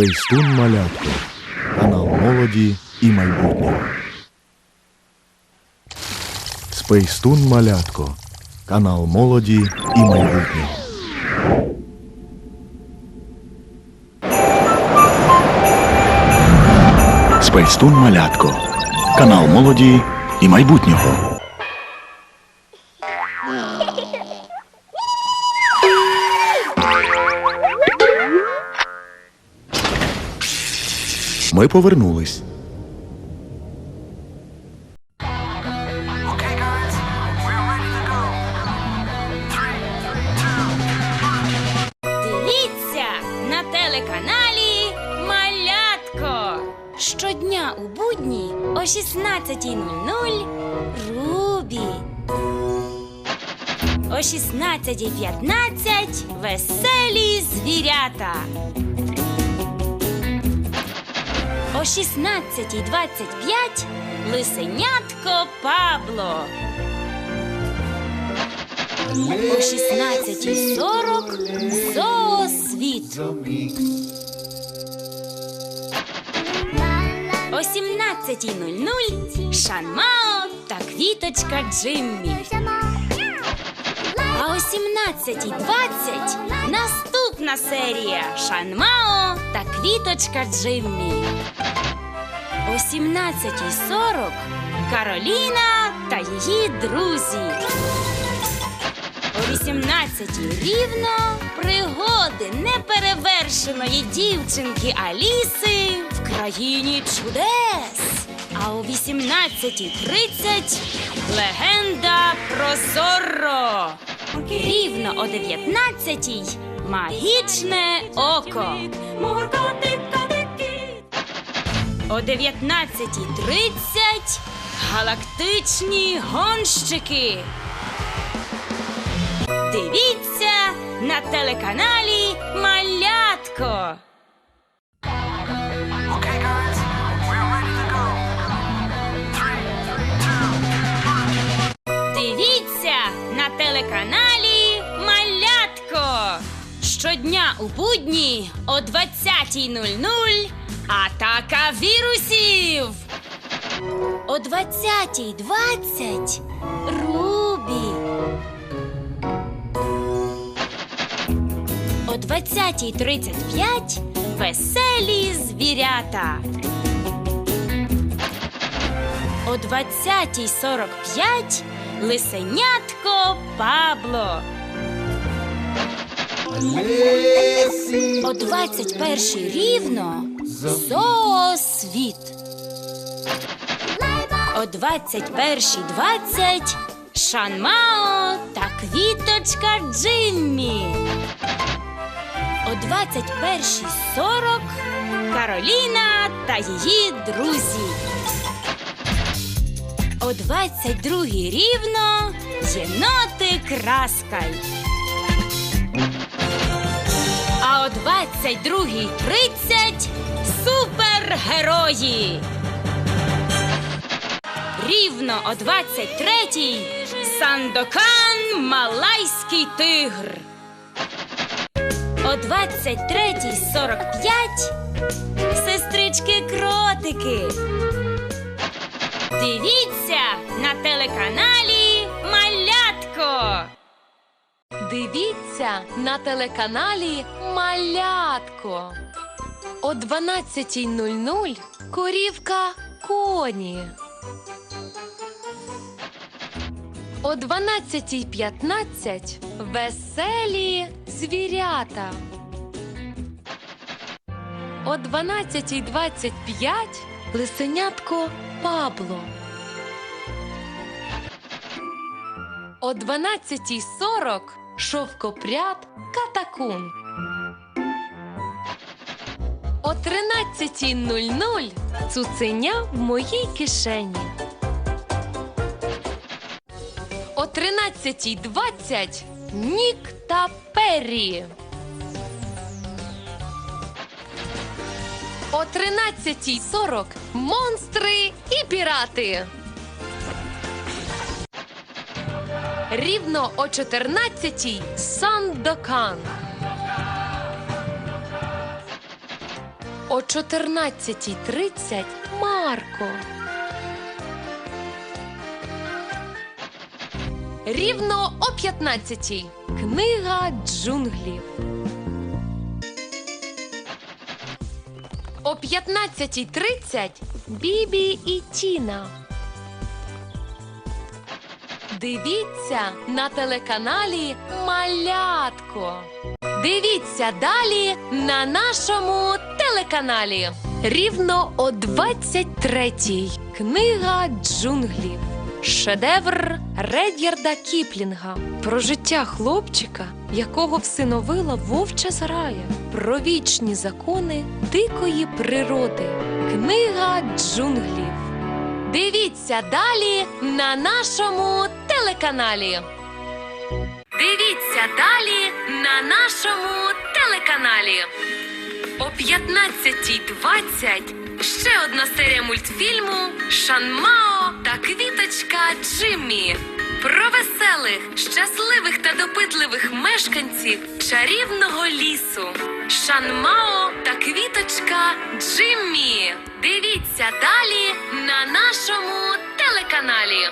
Спейстун Малятко. Канал молоді і майбутнього. Спейстун Малятко. Канал молоді і майбутнього. Спейстун Малятко. Канал молоді і майбутнього. Ми повернулись. Дивіться на телеканалі Малятко. Щодня у будні о 16.00 Рубі. О 16.15 веселі звірята. О 16.25 лисенятко Пабло. О 16.40 Зоосвіт. О 17.00 Шанмао та квіточка Джиммі. А о 17.20 наступна серія Шанмао та квіточка Джиммі. О 17.40 Кароліна та її друзі. О 18 рівно пригоди неперевершеної дівчинки Аліси в країні чудес. А о 18.30 легенда про Зорро. Рівно о 19 магічне око. О 19.30 галактичні гонщики. Дивіться на телеканалі Малятко. Дивіться на телеканалі Малятко. Щодня у будні о 20.00 Атака вірусів. О 20.20 Рубі. О 20.35 Веселі звірята. О 20.45 Лисенятко Пабло. О 21 рівно Зоосвіт. О 21.20 Шанмао та квіточка Джиммі. О 21.40 Кароліна та її друзі. О 22 рівно єноти Краскаль. А о 22.30 супергерої. Рівно о 23-й Сандокан Малайський тигр. О 23.45 Сестрички кротики. Дивіться на телеканалі Малятко. Дивіться на телеканалі Малятко. О 12.00 корівка коні. О 12.15 веселі звірята. О 12.25 лисенятко Пабло. О 12.40 шовкопряд Катакун. О 13.00 цуценя в моїй кишені. О 13.20 Нік та Перрі. О 13.40 монстри і пірати. Рівно о 14-й Сандокан. О 14.30 Марко. Рівно о 15 Книга джунглів. О 15.30 Бібі і Тіна. Дивіться на телеканалі Малятко. Дивіться далі на нашому телеканалі. Рівно о 23-й. Книга джунглів. Шедевр Редярда Кіплінга про життя хлопчика, якого всиновила вовча зграя, про вічні закони дикої природи. Книга джунглів. Дивіться далі на нашому телеканалі. Дивіться далі на нашому телеканалі. О 15.20 ще одна серія мультфільму Шанмао та квіточка Джиммі. Про веселих, щасливих та допитливих мешканців чарівного лісу. Шанмао та квіточка Джиммі. Дивіться далі на нашому телеканалі.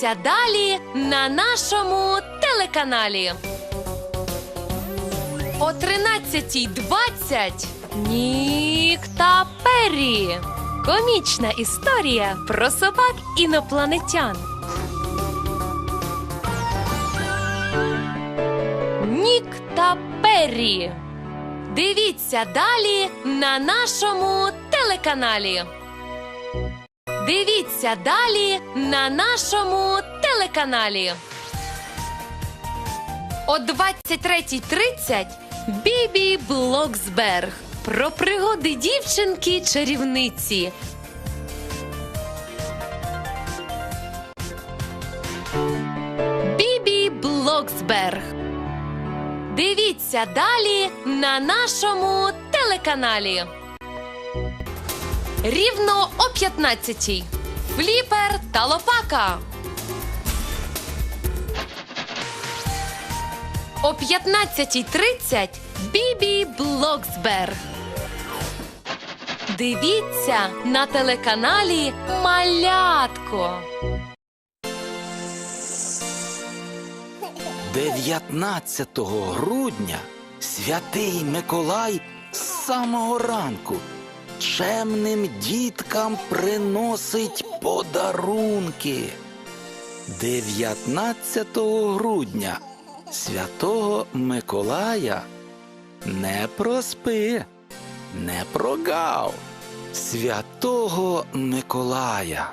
Дивіться далі на нашому телеканалі. О 13.20 Нік та Перрі. Комічна історія про собак інопланетян. Нік та Перрі. Дивіться далі на нашому телеканалі. Дивіться далі на нашому телеканалі. О 23.30 Бібі Блоксберг про пригоди дівчинки чарівниці. Бібі Блоксберг. Дивіться далі на нашому телеканалі. Рівно о 15-й. Фліпер та лопака. О 15.30 Бібі Блоксберг. Дивіться на телеканалі Малятко. 19 грудня святий Миколай з самого ранку чемним діткам приносить подарунки. 19 грудня святого Миколая не проспи, не прогав. Святого Миколая.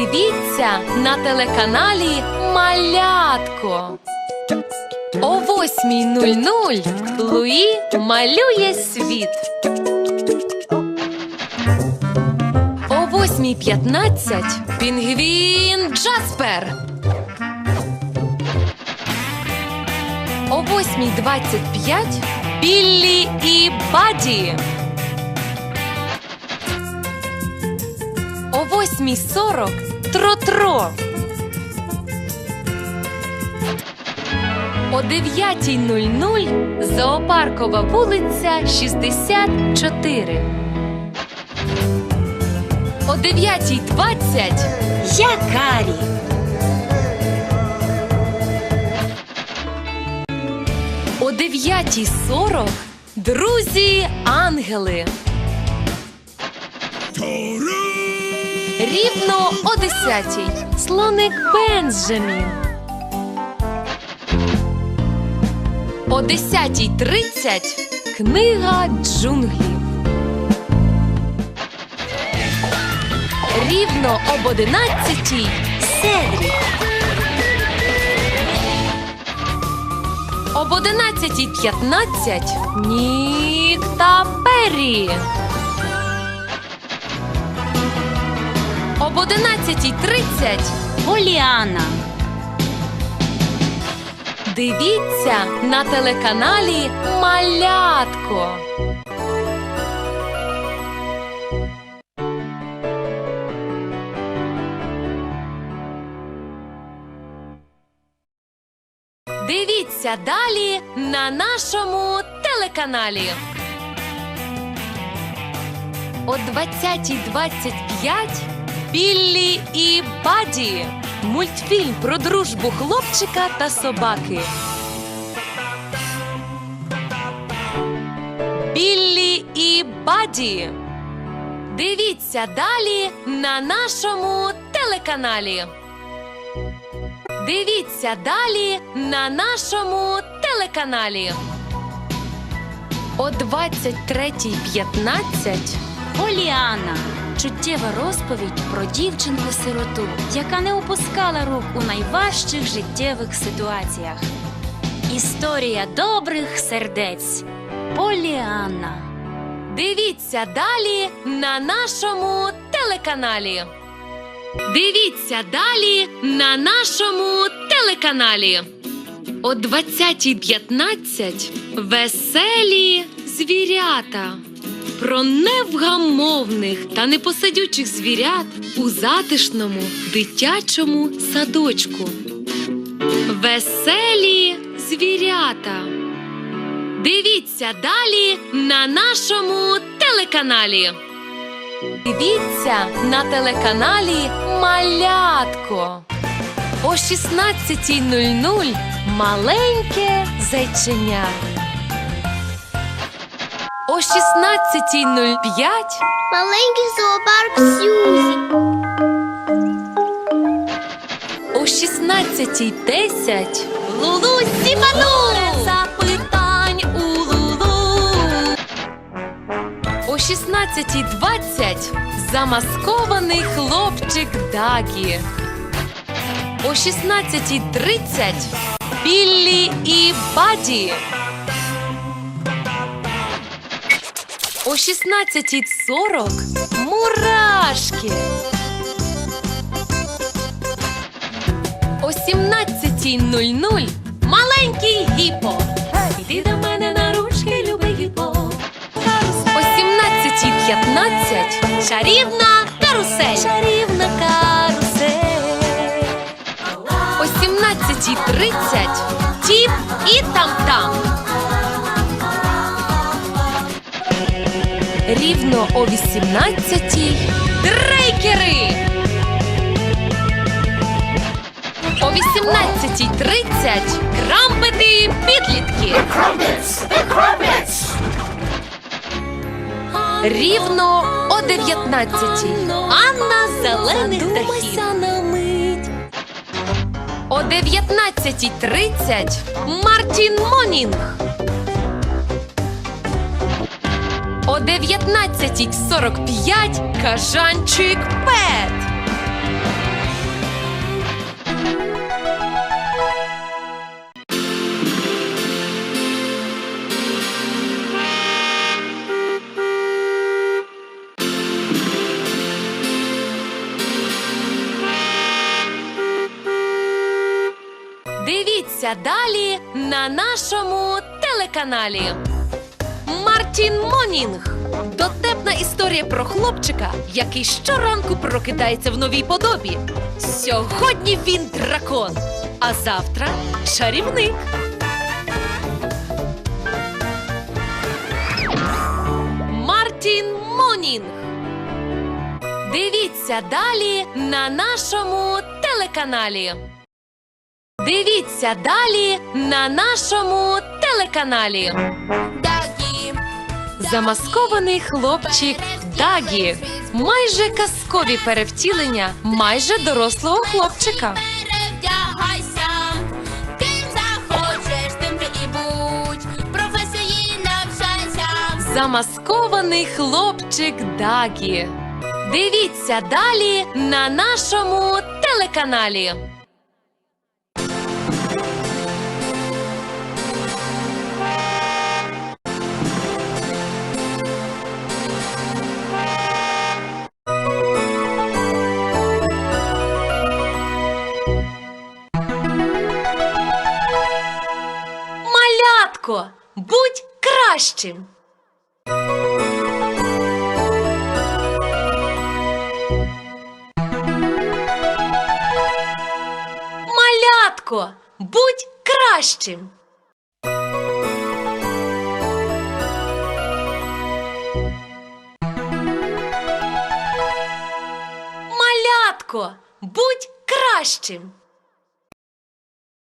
Дивіться на телеканалі Малятко. О 8.00 Луї малює світ. О 8.15 Пінгвін Джаспер. О 8.25 Біллі і Баді. О 8.40 Тро-тро. О 9.00 Зоопаркова вулиця 64. О 9.20 Якарі. О 9.40 Друзі ангели. Рівно о 10 Слоник Бенджамін. О 10.30 Книга джунглів. Рівно об 11 Седрік. Об 11.15 Нік та Пері. Об 11.30 Поліана. Дивіться на телеканалі Малятко. Дивіться далі на нашому телеканалі. О 20.25 Біллі і Баді. Мультфільм про дружбу хлопчика та собаки. Біллі і Баді. Дивіться далі на нашому телеканалі. Дивіться далі на нашому телеканалі. О 23.15 Поліана. Чуттєва розповідь про дівчинку-сироту, яка не опускала рук у найважчих життєвих ситуаціях. Історія добрих сердець. Поліана. Дивіться далі на нашому телеканалі. Дивіться далі на нашому телеканалі. О 20.15 веселі звірята. Про невгамовних та непосидючих звірят у затишному дитячому садочку. Веселі звірята. Дивіться далі на нашому телеканалі. Дивіться на телеканалі Малятко. О 16.00 маленьке зайченя. О 16.05 Маленький зоопарк Сьюзі. О 16.10 Лулу Сіпану! запитань у Лулу. О 16.20 замаскований хлопчик Дагі. О 16.30 Біллі і Баді. О 16.40 мурашки. О 17.00 маленький гіпо. Іди до мене на ручки, любий гіпо. О 17.15 чарівна карусель. Чарівна карусель. О 17.30 тіп і там-там. Рівно о 18.00 дрейкери. О 18.30 крампети підлітки. Рівно о 19.00 Анна зелених дахів. О 19.30 Мартін Монінг. 19.45 кажанчик Пет. Дивіться далі на нашому телеканалі. Мартін Монінг. Дотепна історія про хлопчика, який щоранку прокидається в новій подобі. Сьогодні він дракон, а завтра чарівник. Мартін Монінг. Дивіться далі на нашому телеканалі. Дивіться далі на нашому телеканалі. Замаскований хлопчик Дагі. Майже казкові перевтілення майже дорослого хлопчика. Замаскований хлопчик Дагі. Дивіться далі на нашому телеканалі. Малятко, будь кращим. Малятко, будь кращим. Малятко, будь кращим.